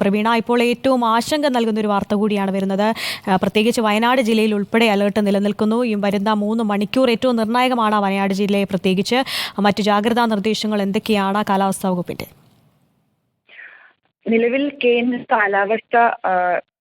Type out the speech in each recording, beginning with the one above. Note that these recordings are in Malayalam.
പ്രവീണ ഇപ്പോൾ ഏറ്റവും ആശങ്ക നൽകുന്ന ഒരു വാർത്ത കൂടിയാണ് വരുന്നത്. പ്രത്യേകിച്ച് വയനാട് ജില്ലയിൽ ഉൾപ്പെടെ അലേർട്ട് നിലനിൽക്കുന്നു. ഈ വരുന്ന മൂന്ന് മണിക്കൂർ ഏറ്റവും നിർണായകമാണ് വയനാട് ജില്ലയെ പ്രത്യേകിച്ച്. മറ്റു ജാഗ്രതാ നിർദ്ദേശങ്ങൾ എന്തൊക്കെയാണ് കാലാവസ്ഥാ വകുപ്പിന്റെ? നിലവിൽ കേന്ദ്ര കാലാവസ്ഥ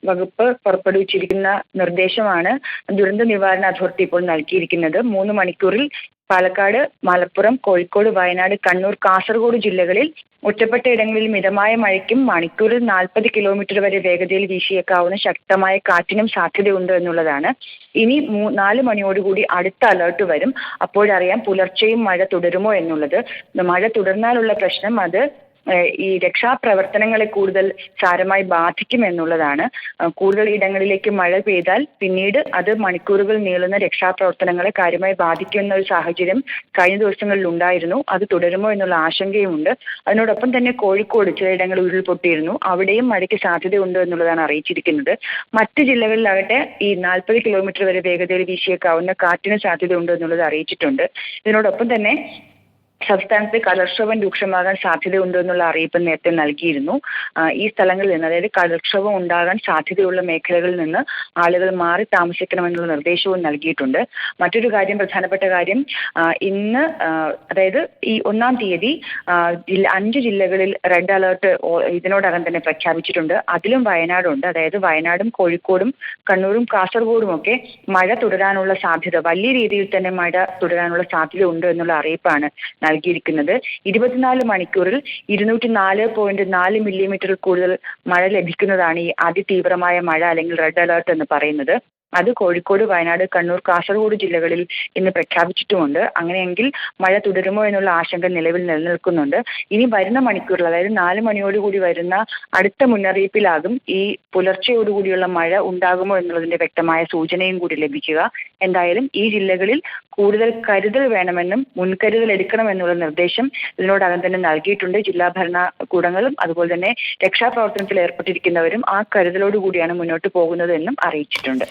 വകുപ്പ് പുറപ്പെടുവിച്ചിരിക്കുന്ന നിർദ്ദേശമാണ് ദുരന്ത നിവാരണ അതോറിറ്റി ഇപ്പോൾ നൽകിയിരിക്കുന്നത്. മൂന്ന് മണിക്കൂറിൽ പാലക്കാട് മലപ്പുറം കോഴിക്കോട് വയനാട് കണ്ണൂർ കാസർഗോഡ് ജില്ലകളിൽ ഒറ്റപ്പെട്ട ഇടങ്ങളിൽ മിതമായ മഴയ്ക്കും മണിക്കൂറിൽ നാൽപ്പത് കിലോമീറ്റർ വരെ വേഗതയിൽ വീശിയേക്കാവുന്ന ശക്തമായ കാറ്റിനും സാധ്യതയുണ്ട് എന്നുള്ളതാണ്. ഇനി നാല് മണിയോടുകൂടി അടുത്ത അലേർട്ട് വരും. അപ്പോഴറിയാം പുലർച്ചെയും മഴ തുടരുമോ എന്നുള്ളത്. മഴ തുടർന്നാലുള്ള പ്രശ്നം അത് ഈ രക്ഷാപ്രവർത്തനങ്ങളെ കൂടുതൽ സാരമായി ബാധിക്കും എന്നുള്ളതാണ്. ഏഹ് കൂടുതൽ ഇടങ്ങളിലേക്ക് മഴ പെയ്താൽ പിന്നീട് അത് മണിക്കൂറുകൾ നീളുന്ന രക്ഷാപ്രവർത്തനങ്ങളെ കാര്യമായി ബാധിക്കുന്ന ഒരു സാഹചര്യം കഴിഞ്ഞ ദിവസങ്ങളിൽ ഉണ്ടായിരുന്നു. അത് തുടരുമോ എന്നുള്ള ആശങ്കയുമുണ്ട്. അതിനോടൊപ്പം തന്നെ കോഴിക്കോട് ചിലയിടങ്ങൾ ഉരുൾപൊട്ടിയിരുന്നു. അവിടെയും മഴയ്ക്ക് സാധ്യതയുണ്ട് എന്നുള്ളതാണ് അറിയിച്ചിരിക്കുന്നത്. മറ്റ് ജില്ലകളിലാകട്ടെ ഈ നാൽപ്പത് കിലോമീറ്റർ വരെ വേഗതയിൽ വീശിയേക്കാവുന്ന കാറ്റിന് സാധ്യതയുണ്ട് എന്നുള്ളത് അറിയിച്ചിട്ടുണ്ട്. ഇതിനോടൊപ്പം തന്നെ സംസ്ഥാനത്ത് കടൽക്ഷോഭം രൂക്ഷമാകാൻ സാധ്യതയുണ്ട് എന്നുള്ള അറിയിപ്പ് നേരത്തെ നൽകിയിരുന്നു. ഈ സ്ഥലങ്ങളിൽ നിന്ന് അതായത് കടൽക്ഷോഭം ഉണ്ടാകാൻ സാധ്യതയുള്ള മേഖലകളിൽ നിന്ന് ആളുകൾ മാറി താമസിക്കണമെന്നുള്ള നിർദ്ദേശവും നൽകിയിട്ടുണ്ട്. മറ്റൊരു കാര്യം പ്രധാനപ്പെട്ട കാര്യം ഇന്ന് അതായത് ഈ ഒന്നാം തീയതി അഞ്ച് ജില്ലകളിൽ റെഡ് അലർട്ട് ഇതിനോടകം തന്നെ പ്രഖ്യാപിച്ചിട്ടുണ്ട്. അതിലും വയനാടുണ്ട്. അതായത് വയനാടും കോഴിക്കോടും കണ്ണൂരും കാസർഗോഡും ഒക്കെ മഴ തുടരാനുള്ള സാധ്യത വലിയ രീതിയിൽ തന്നെ മഴ തുടരാനുള്ള സാധ്യത ഉണ്ട് എന്നുള്ള അറിയിപ്പാണ് നൽകിയിരിക്കുന്നത്. ഇരുപത്തിനാല് മണിക്കൂറിൽ ഇരുന്നൂറ്റി നാല് പോയിന്റ് നാല് മില്ലിമീറ്ററിൽ കൂടുതൽ മഴ ലഭിക്കുന്നതാണ് ഈ അതിതീവ്രമായ മഴ അല്ലെങ്കിൽ റെഡ് അലേർട്ട് എന്ന് പറയുന്നത്. അത് കോഴിക്കോട് വയനാട് കണ്ണൂർ കാസർഗോഡ് ജില്ലകളിൽ ഇന്ന് പ്രഖ്യാപിച്ചിട്ടുമുണ്ട്. അങ്ങനെയെങ്കിൽ മഴ തുടരുമോ എന്നുള്ള ആശങ്ക നിലവിൽ നിലനിൽക്കുന്നുണ്ട്. ഇനി വരുന്ന മണിക്കൂറിൽ അതായത് നാല് മണിയോടുകൂടി വരുന്ന അടുത്ത മുന്നറിയിപ്പിലാകും ഈ പുലർച്ചയോടുകൂടിയുള്ള മഴ ഉണ്ടാകുമോ എന്നുള്ളതിന്റെ വ്യക്തമായ സൂചനയും കൂടി ലഭിക്കുക. എന്തായാലും ഈ ജില്ലകളിൽ കൂടുതൽ കരുതൽ വേണമെന്നും മുൻകരുതൽ എടുക്കണമെന്നുള്ള നിർദ്ദേശം ഇതിനോടകം തന്നെ നൽകിയിട്ടുണ്ട്. ജില്ലാ ഭരണകൂടങ്ങളും അതുപോലെ തന്നെ രക്ഷാപ്രവർത്തനത്തിൽ ഏർപ്പെട്ടിരിക്കുന്നവരും ആ കരുതലോടുകൂടിയാണ് മുന്നോട്ട് പോകുന്നതെന്നും അറിയിച്ചിട്ടുണ്ട്.